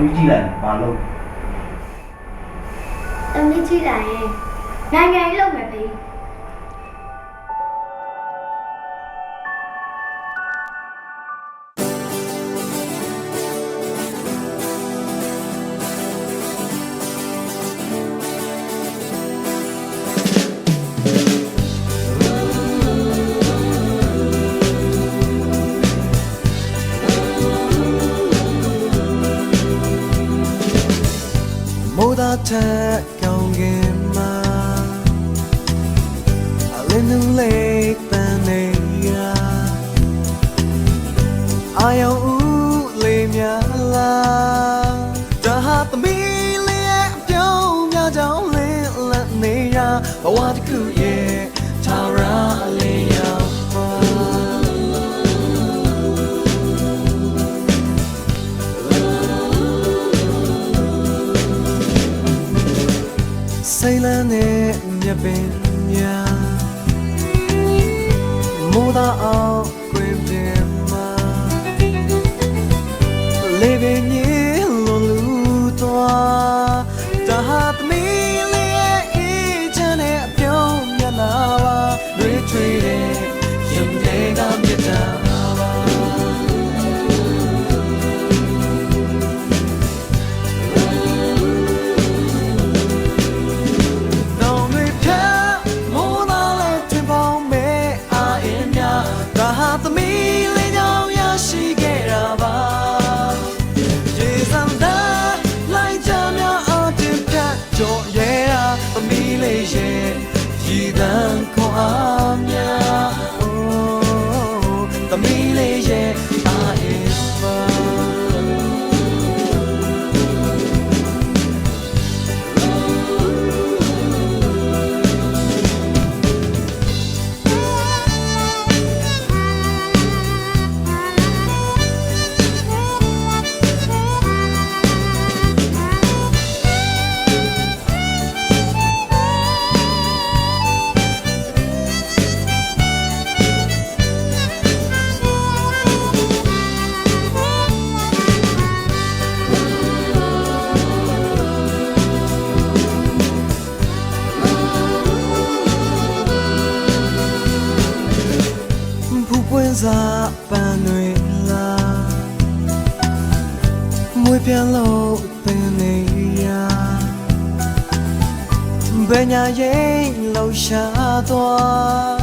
တွေးကြည့်လိုက်ဘာလို့တမီးကြည့်လိုက်ရင်နိုင်ငံရေးလုပ်မယ်ဖေး ထက်ကောင်းကင်မှာအလင်းနူလေးတန်နေရာအာယုံဦးလေးများလားဒါဟာသမီးလေးရဲ့အပြုံးများကြောင့်လင်းလက်နေရာဘဝတစ်ခု တဲ့မြက်ပင်များမိုးသားအောင်ကွင်ပြင်မှာလေးပင်ကြီးလုံးလူသွားတဟာသမီးလေးရဲ့အေးချမ်းတဲ့အပြုံးမျက်နှာပါရွေးထွေးတဲ့ရုံတွေကမြတ်တာ သမီး စားပန်းတွေလာမွေပြန်လို့ပင်နေရဘယ်ညာရင်လှရှာသွား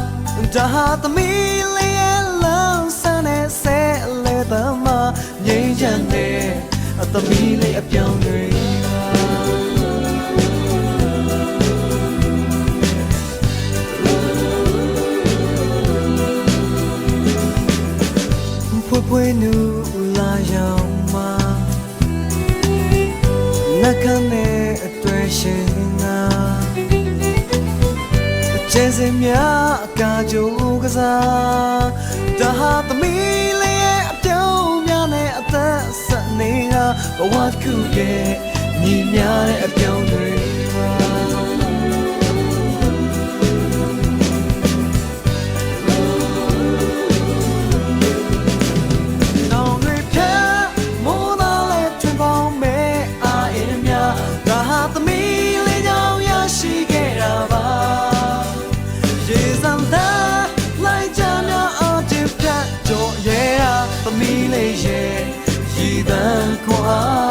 ဒါဟာသမီးလေးရဲ့လမ်းဆန်းတဲ့ဆဲလေသမငိမ့်ချမ်းတဲ့အသမီးလေးအပြောင်းတွေ ပါဖွယ်ဖွယ်နူလာရောက်မှာနှက်ခမ်းနဲ့အတွေ့ရှင်နာကျဲစင်များအကာကြိုးကစားဒါဟာသမီးလေးရဲ့အပြုံးများနဲ့အသက်ဆက်နေတာဘဝတစ်ခုရဲ့ညီများတဲ့အပြောင်းတွေ တ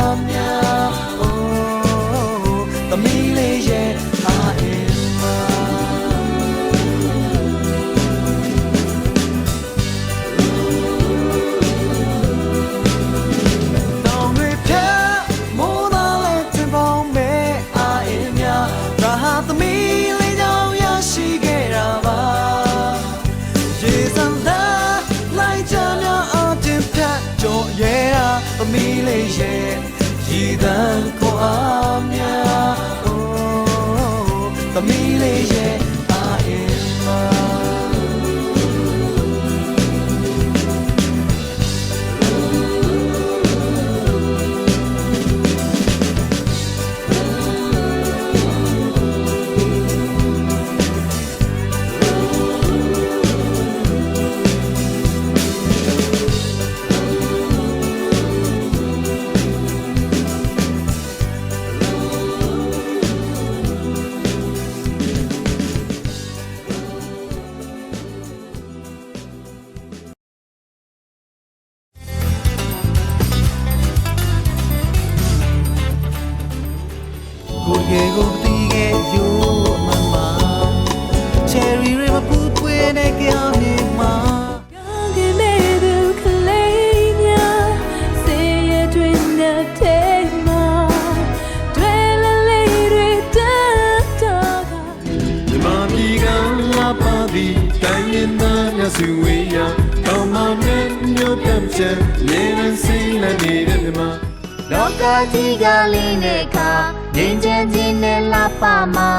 ရည်တန်းခွန်အားများအိုးသမီးလေးရဲ့အာအ ခဲကိုတီးခဲ့ရိုးမမ Cherry River ပူပွေးနေကြောင်းနေမှာ Suya, come on in your pension, live and sing and eat in the mud. လောကကြီးကလေးနဲ့ခါ ရင်ကျင်းခြင်းနဲ့လာပါမှာ